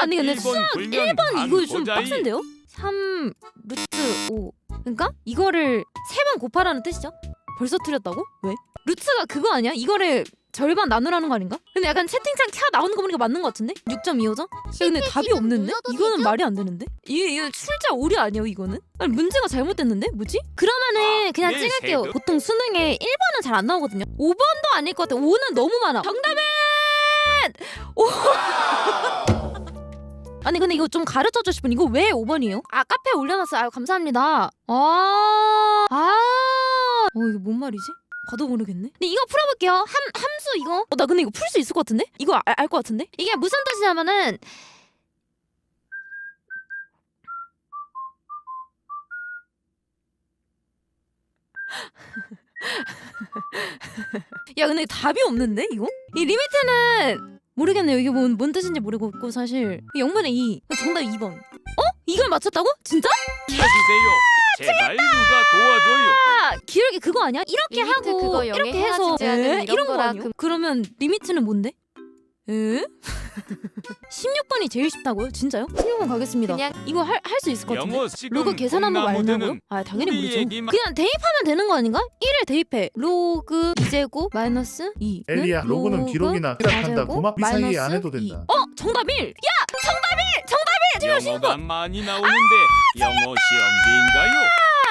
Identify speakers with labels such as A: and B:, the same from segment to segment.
A: 아니 근데 수학
B: 불면
A: 1번 이거 좀. 빡센데요? 3 루트 5 그러니까 이거를 3번 곱하라는 뜻이죠? 벌써 틀렸다고? 왜? 루트가 그거 아니야? 이거를 절반 나누라는 거 아닌가? 근데 약간 채팅창 캬 나오는 거 보니까 맞는 거 같은데? 6.25죠? 근데 답이 없는데? 이거는 말이 안 되는데? 이게 이거 출제 오류 아니에요 이거는? 아니 문제가 잘못됐는데? 뭐지? 그러면은 그냥
B: 네,
A: 찍을게요. 보통 수능에 1번은 잘 안 나오거든요 5번도 아닐 것 같아 5는 너무 많아 정답은! 오 아니 근데 이거 좀 가르쳐 주실 분 이거 왜 5번이에요? 아 카페에 올려놨어요 아유 감사합니다 아, 아, 어 이게 뭔 말이지? 봐도 모르겠네. 근데 이거 풀어볼게요. 함 함수 이거. 어, 나 근데 이거 풀 수 있을 것 같은데? 이거 알 것 같은데? 이게 무슨 뜻이냐면은 야 근데 답이 없는데 이거? 이 리미트는 모르겠네요. 이게 뭔, 뭔 뜻인지 모르겠고 사실 0분의 2 정답 2번. 어? 이걸 맞췄다고? 진짜?
B: 알려주세요. 제발 누가 도와줘요.
A: 아, 기울기 그거 아니야? 이렇게
C: 리미트
A: 하고
C: 그거
A: 이렇게 해서 에?
C: 이런
A: 이런 거
C: 거라
A: 아니야?
C: 그-
A: 그러면 리미트는 뭔데? 에? 16번이 제일 쉽다고요? 진짜요? 16번 가겠습니다.
C: 그냥
A: 이거 할할수 있을 것 같은데.
B: 영어 지금
A: 로그 계산 한번 알냐고요? 아 당연히
B: 우리
A: 모르죠.
B: 얘기만-
A: 그냥 대입하면 되는 거 아닌가? 1을 대입해. 로그 2제곱 마이너스 2.
D: 엘리야 로그는 기록이나 시작한다 고막 이 사이에 안 해도 된다
A: 어 정답 1. 야 정답 1. 정답 1.
B: 영어가 많이 나오는데 영어 시험지인가요?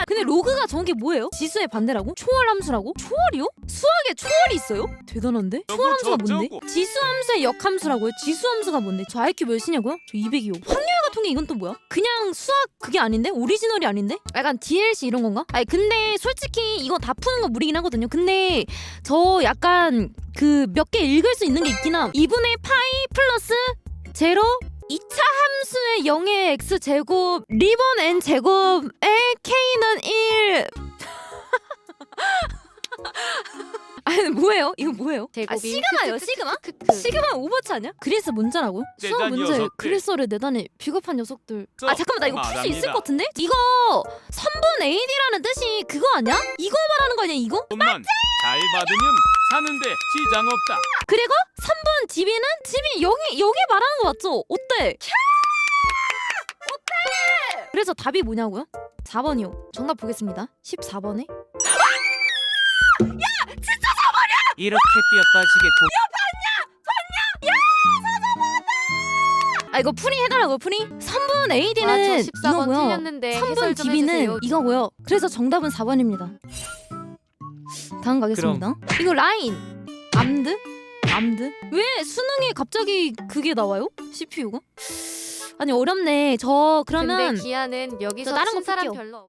A: 근데 로그가 정확히 뭐예요? 지수의 반대라고? 초월 함수라고? 초월이요? 수학에 초월이 있어요? 대단한데? 초월 함수가 뭔데? 지수 함수의 역함수라고요? 지수 함수가 뭔데? 저 IQ 몇이냐고요? 저 200이요. 확률과 통계 이건 또 뭐야? 그냥 수학 그게 아닌데? 오리지널이 아닌데? 약간 DLC 이런 건가? 아니 근데 솔직히 이거 다 푸는 거 무리긴 하거든요. 근데 저 약간 그 몇 개 읽을 수 있는 게 있긴 함. 2분의 파이 플러스 제로 2차 함수의 0의 x 제곱 리본 n 제곱의 k는 1 아니 뭐예요? 이거 뭐예요? 아
C: 제곱이
A: 시그마예요
C: 크크크크크크.
A: 시그마?
C: 크크.
A: 시그마 오버치 아니야? 그래서 문제라고요? 수학
B: 대단
A: 문제
B: 녀석들.
A: 그래서를 내다니 비겁한 녀석들
B: 써.
A: 아 잠깐만 나 이거 풀 수 있을. 것 같은데? 이거 3분 AD라는 뜻이 그거 아니야? 이거 말하는 거 아니야 이거?
B: 돈만 잘 받으면 사는데 지장 없다.
A: 그리고 3번 집이는 집이 여기 여기 말하는 거 맞죠? 어때? 어때? 그래서 답이 뭐냐고요? 4번이요. 정답 보겠습니다. 14번에
B: 이렇게 뼈 빠지게
A: 아 이거 풀이 해달라고? 3분
C: 와,
A: AD는
C: 저 14번
A: 이거고요.
C: 틀렸는데
A: 3분
C: 해설 좀
A: DB는
C: 해주세요.
A: 이거고요. 그래서 정답은 4번입니다. 다음 가겠습니다. 이거 라인 암드 암드 왜 수능에 갑자기 그게 나와요? CPU가? 아니 어렵네. 저 그러면
C: 근데 기아는 여기서
A: 다른 거
C: 친 사람. 별로 없-